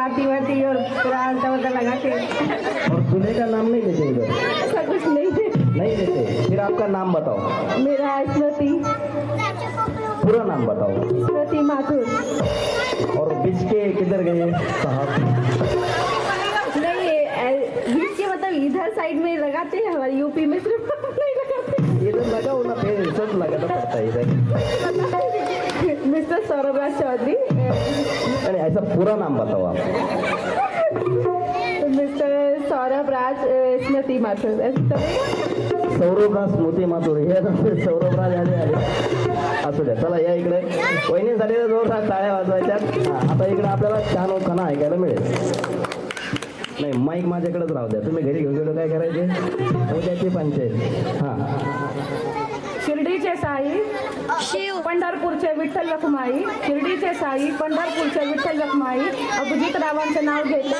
Party वार्टी और पूरा आलता उलटा लगा के। और दूल्हे का नाम नहीं लेते इधर? ऐसा कुछ नहीं है। नहीं लेते। फिर आपका नाम बताओ। मेरा स्मृति पूरा नाम बताओ। स्मृति माथुर। और बीच के किधर गए? साहब मतलब इधर साइड में लगाते हैं हमारे यूपी में सिर्फ़ नहीं लगाते। इधर लगाओ ना फिर सब लगाना पड़ता है इधर। मिस्टर सौरभ राज चौधरी। ऐसा पूरा नाम बताओ आप मिस्टर सौरभ राज स्मृति माथुर. ऐसे चलेगा सौरभराज स्मृती माथुर. हे आता सौरभराज आले आले असू द्या चला या इकडे. वहिनीसाठी जोरदार टाळ्या वाजवायच्यात. हा, आता इकडे आपल्याला छान खाना ऐकायला मिळेल. नाही माईक माझ्याकडेच राहू द्या. तुम्ही घरी घेऊन गेलो काय करायचे? उद्याची पंचायत. हां. शिर्डीचे साई पंढरपूरचे विठ्ठल रखुमाई. शिर्डीचे साई पंढरपूरचे विठ्ठल रखुमाई. अभिजितरावांचं नाव घेतले.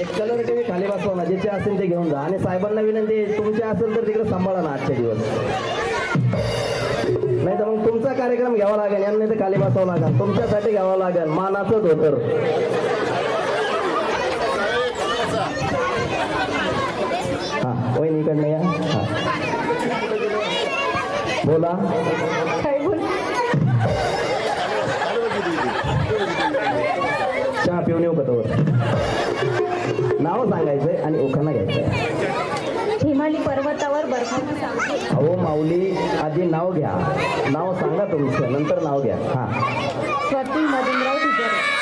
एक कलर टीव्ही खाली बसवा ना ज्याचे असेल ते घेऊन जा. आणि साहेबांना विनंती आहे, तुमचे असेल तर तिकडे सांभाळा ना आजचे दिवस. नाही तर मग तुमचा कार्यक्रम घ्यावा लागेल यांना तर खाली बसावं लागेल. तुमच्यासाठी घ्यावं लागेल. मानाचं धोतर. हा. वहिनीकडनं या. हा. बोला. काय बोल? चहा पिऊन येऊ का तोवर? नाव सांगायचंय आणि ओखाना घ्यायचंय. हिमाली पर्वतावर सावली अहो माऊली आधी नाव घ्या. नाव सांगा तुमचं नंतर नाव घ्या. हा. स्वाती मधुमराव ढिगरे.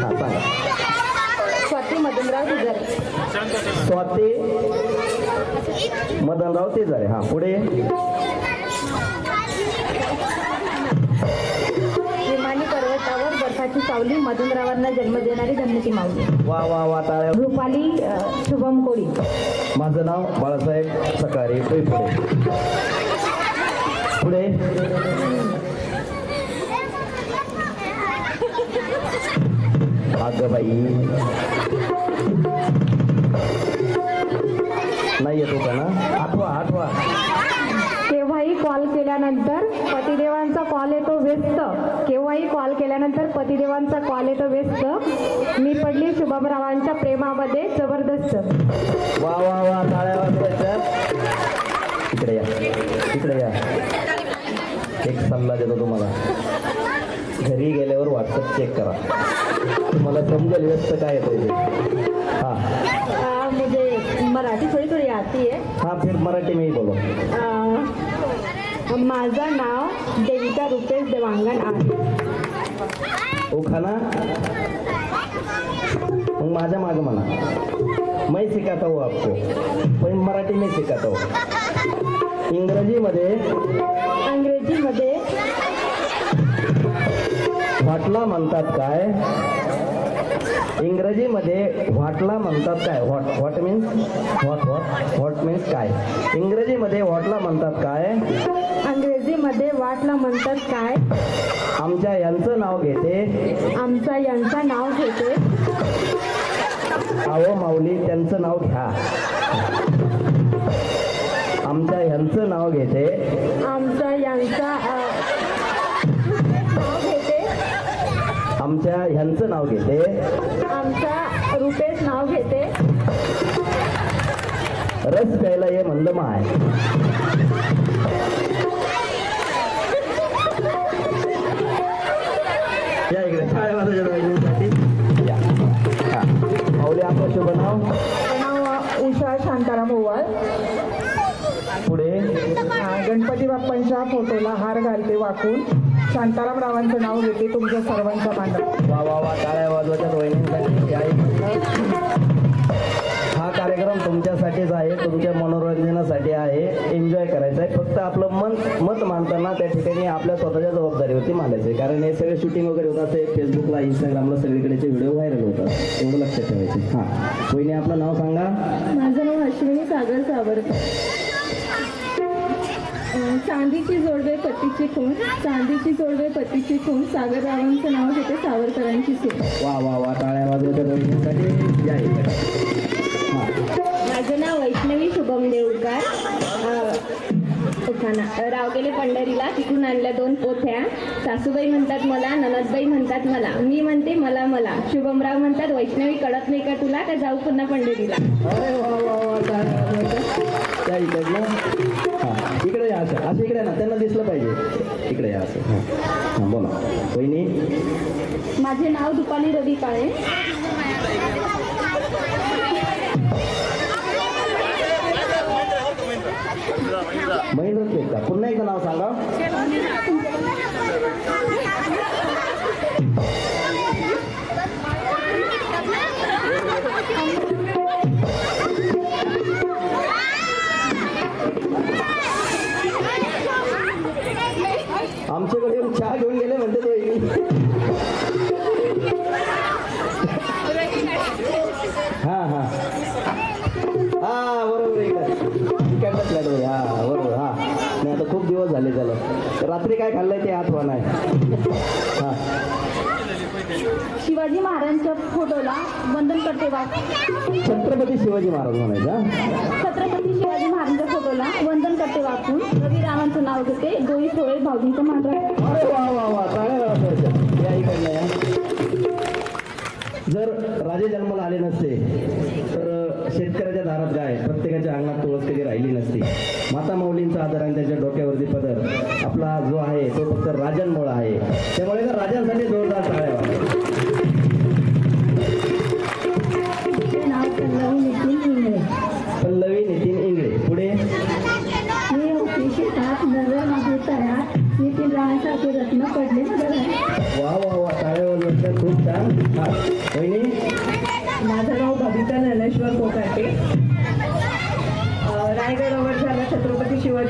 हा सांगा. स्वाती मधुमराव ढिगरे स्वाती. मदनराव तेजारे. हा पुढे. पर्वतावर बर्फाची सावली मधुमरावांना जन्म देणारी धन्यती माऊली. वा वा वा टाळ्या रुपाली शुभम कोळी. माझं नाव बाळासाहेब सकाळी पुढे पुढे. अगं बाई नाही येतो का ना? आठवा आठवा. केव्हाही कॉल केल्यानंतर पतिदेवांचा कॉल येतो व्यस्त. केव्हाही कॉल केल्यानंतर पतिदेवांचा कॉल येतो व्यस्त. मी पडली शुभमरावांच्या प्रेमामध्ये जबरदस्त. वा वा वा टाळ्या वाजवायच्या. इकडे या. इकडे या. एक सल्ला देतो तुम्हाला. घरी गेल्यावर व्हॉट्सअप चेक करा. तुम्हाला समजेल व्यस्त काय येतं हा. मुझे मराठी थोडी थोडी आती है हा फिर मराठी में ही बोलो. आ, माझं नाव देविका रुपेश देवांगण आहे. ओ खाना? मग माझ्या मागं म्हणा. मैं सिखाता हूँ आपको. पण मराठी में सिखाता हूँ इंग्रजीमध्ये अंग्रेजीमध्ये व्हॉटला म्हणतात काय? इंग्रजीमध्ये व्हॉटला म्हणतात काय? What what means what what? What means काय? इंग्रजीमध्ये व्हॉटला म्हणतात काय? अंग्रेजीमध्ये वाटला म्हणतात काय? आमच्या यांचं नाव घेते. आमचा यांचा नाव घेते. अहो माऊली त्यांचं नाव घ्या. रस प्यायला ये म्हणलं माय. या इकडे. टाळ्या वाजवायच्या वहिनींसाठी. या. हा. माऊली आपलं शुभ नाव नाव उषा शांताराम ओवाळ. पुढे. गणपती बाप्पांच्या फोटोला हार घालते वाकून. शांताराम रावांचं नाव घेते तुमच्या सर्वांच्या मांडा वा वा वा. टाळ्या वाजवायच्या वहिनींसाठी या इकडं. हा कार्यक्रम तुमच्यासाठीच आहे तुमच्या मनोरंजनासाठी आहे एन्जॉय करायचं आहे. फक्त आपलं मन मत मांडताना त्या ठिकाणी आपल्या स्वतःच्या जबाबदारीवरती मांडायचं आहे. कारण हे सगळे शूटिंग वगैरे होतात ते फेसबुकला इंस्टाग्रामला सगळीकडेचे व्हिडिओ व्हायरल होतात एवढं लक्षात ठेवायचं हां. वहिनी आपलं नाव सांगा. माझं नाव अश्विनी सागर सावरकर. चांदीची जोडवे पतीची खून. चांदीची जोडवे पतीची खून. सागररावांचं नाव घेते सावरकरांची सून वा वा वा. टाळ्या वहिनींसाठी या वैष्णवी शुभम देऊळकर अ, उखाणा राव गेले पंढरीला तिकडून आणल्या दोन पोथ्या. सासूबाई म्हणतात मला. ननदबाई म्हणतात मला. मी म्हणते मला मला. शुभमराव म्हणतात वैष्णवी कळत नाही का तुला? का जाऊ पुन्हा पंढरीला. इकडे या असं. असं इकडे ना त्यांना दिसलं पाहिजे. इकडे या असं. हां बोला. वहिनी? माझे नाव दुपाली रवी काळे महेंद्र शेख का पुन्हा एकदा नाव सांगा. आठवण आहे. हा. शिवाजी महाराजांच्या फोटोला वंदन करते वा छत्रपती शिवाजी महाराज म्हणायचं? छत्रपती शिवाजी महाराजांच्या फोटोला वंदन करते वाचून रवी रामांचं नाव घेते. डोई थोडे भाऊजींचं. अरे वा वा वा. या या. जर राजे जन्माला आले नसते तर शेतकऱ्याच्या दारात गाय प्रत्येकाच्या अंगणात तुळस कधी राहिली नसती. माता माऊलींचा आदर आणि त्याच्या डोक्यावरती पदर. आपला जो आहे तो फक्त राजांमुळे आहे. त्यामुळे राजांसाठी जोरदार टाळ्या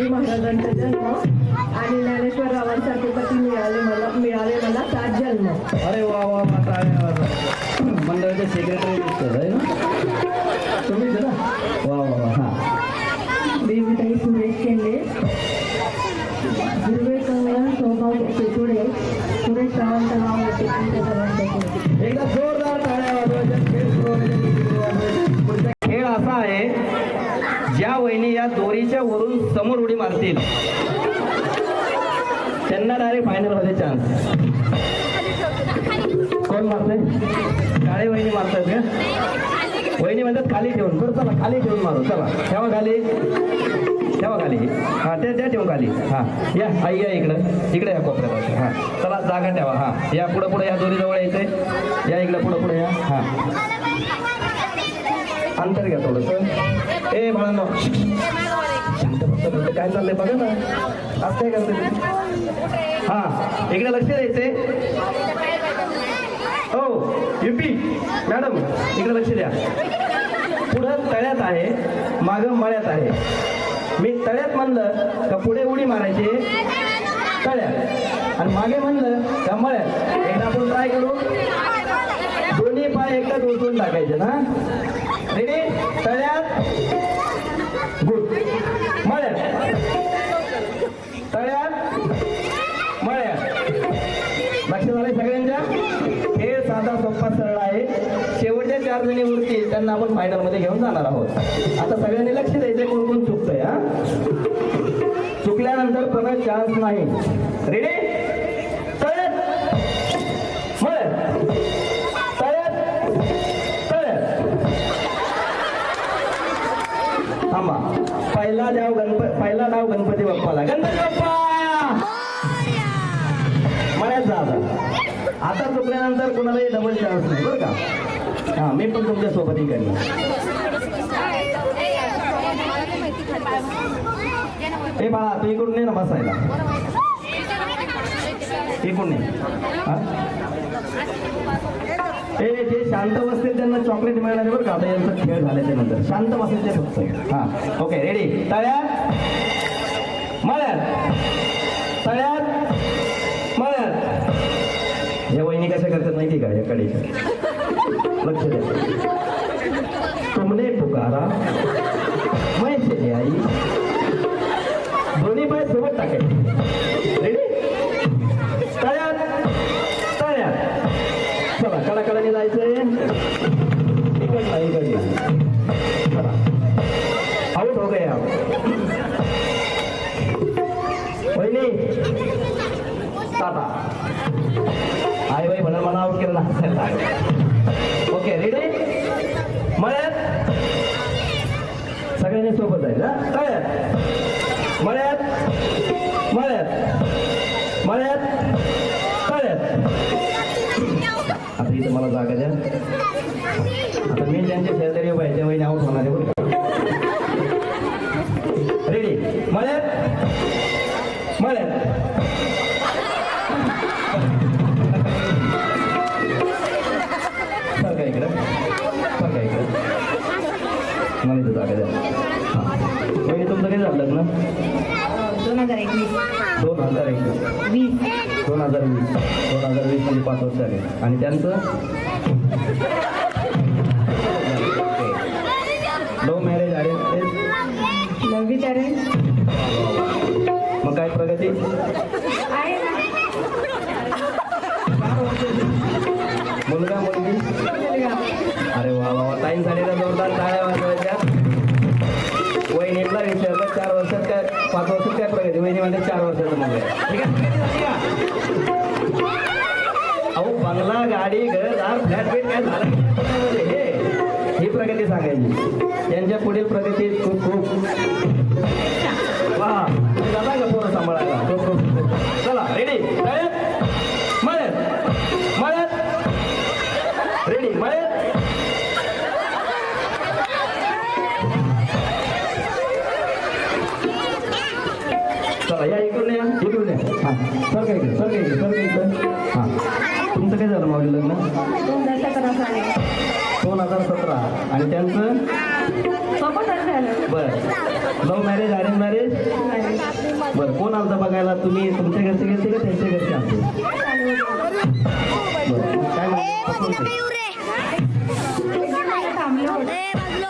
शिवाजी महाराजांचा जन्म आणि ज्ञानेश्वर रावांसारखे पती मिळाले मला मिळाले मला सात जन्म. अरे वा वा. मंडळाचे सेक्रेटरी दिसतात आहे ना? तुम्हीच ना वा वा वा हा. देवीताई सुरेश केंद्रे हिरवे पुढे सुरेश रावांचं नाव एकदा जोरदार टाळ्या वाजवायच्या खेळ असा आहे ज्या वहिनी या दोरीच्या वरून समोर उडी मारतील. त्यांना डायरेक्ट फायनलमध्ये चान्स कोण मारते काळे वहिनी मारतात का? वहिनी म्हणतात खाली ठेवून. बरं चला खाली ठेवून मारू. चला ठेवा खाली. ठेवा खाली. हा त्या त्या ठेवून खाली. हा या आई या इकडं. इकडे या कोपऱ्यात हा चला जागा ठेवा. हा या पुढं पुढे या दोरीजवळ यायचंय. या इकडं पुढं पुढे या. हा. अंतर घ्या थोडंसं. ए बाळांनो. शांत बसा काय चाललंय बघा ना. आज काय करते हा इकडे लक्ष द्यायचंय. हो युपी मॅडम इकडे लक्ष द्या. पुढं तळ्यात आहे मागं मळ्यात आहे. मी तळ्यात म्हणलं का पुढे उडी मारायची? तळ्यात. आणि मागे म्हणलं का मळ्यात. एकदा आपण ट्राय करू. दोन्ही पाय एकदा उचलून टाकायचे ना. रेडी तळ्यात. लक्ष झालंय सगळ्यांच्या? हे साधा सोपा सरळ आहे. शेवटच्या चार जणी उरतील त्यांना आपण फायनलमध्ये घेऊन जाणार आहोत. आता सगळ्यांनी लक्ष द्यायचं कोण कोण चुकतंय हा? चुकल्यानंतर परत चान्स नाही. रेडी थांबा. पहिला नाव गणपती पहिला नाव गणपती बाप्पाला. गणपती बाप्पा! मळ्यात आता आता चुकल्यानंतर कुणालाही डबल चान्स नाही बरं का? हा मी पण तुमच्यासोबत हे बाळा तू इकडून ये ना बसायला. इकडून ये. हा? ए ते शांत बसतील त्यांना चॉकलेट मिळणार बरं का? आता यांचा खेळ झाल्याच्यानंतर. शांत बसायचे फक्त. हा ओके रेडी तळ्यात? मळ्यात? तळ्यात? माहिती का लक्ष द्या. तुमने पुकारा. मैथिली आई. दोन्ही पाय सोबत टाके. रेडी तळ्यात तळ्यात चला कडाकडाने जायचंय. इकडला इकडला चला. आउट हो गया. पहिली टाटा. ओके रेडी मळ्यात सगळ्यांनी सोबत आहे ना तळ्यात मळ्यात मळ्यात मळ्यात तळ्यात आता इथं मला जागा द्या आता मी त्यांच्या शेजारी पाहिजे वहिनी आऊट होणार आहे बरं मला इथं जागा द्या. तुमचं काय झालं लग्न? दोन हजार एकवीस. दोन हजार एकवीस. वीस. दोन हजार वीस. दोन हजार वीस म्हणजे पाच वर्ष आले आणि त्यांचं? लव्ह मॅरेज अरेंज नववी अरेंज मग काय प्रगती? मुलगा? मुलगी. म्हणजे चार वर्षाचं मुलगा आहे. अहो बंगला गाडी घरदार फ्लॅट बेट काय झालं? हे ही प्रगती सांगायची. त्यांच्या पुढील प्रगती काय झालं मावली लग्न? दोन हजार सतरा. साली दोन हजार सतरा आणि त्यांचं? बरं. लव्ह मॅरेज अरेंज मॅरेज बरं कोण आलतं बघायला? तुम्ही तुमच्या घरचे गेलते का त्यांच्या घरचे आलते?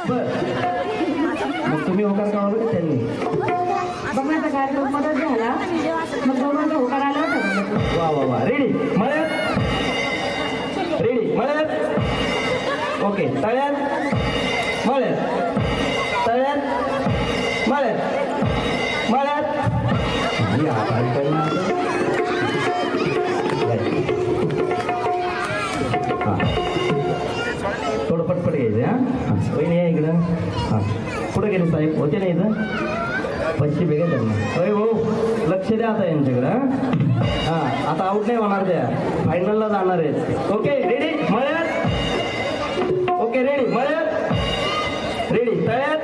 बरं मग तुम्ही होकार का वगैरे त्यांनी. बघण्याचा कार्यक्रम मदत झाला. मग दोघांचा होकार आला वा वा वा. रेडी मळ्यात ओके तळ्यात मळ्यात तळ्यात मळ्यात मळ्यात? हां थोडं पटपट घ्यायचं हां? हां वहिनी या इकडं. हां. कुठं गेले साहेब होते ना इथं? पैसे वेगळे त्यांना होय भाऊ लक्ष द्या आता यांच्याकडं हां. हां आता आउट नाही होणार त्या. फायनलला जाणार आहेत. ओके रेडी मळ्यात ओके रेडी मळ्यात रेडी तळ्यात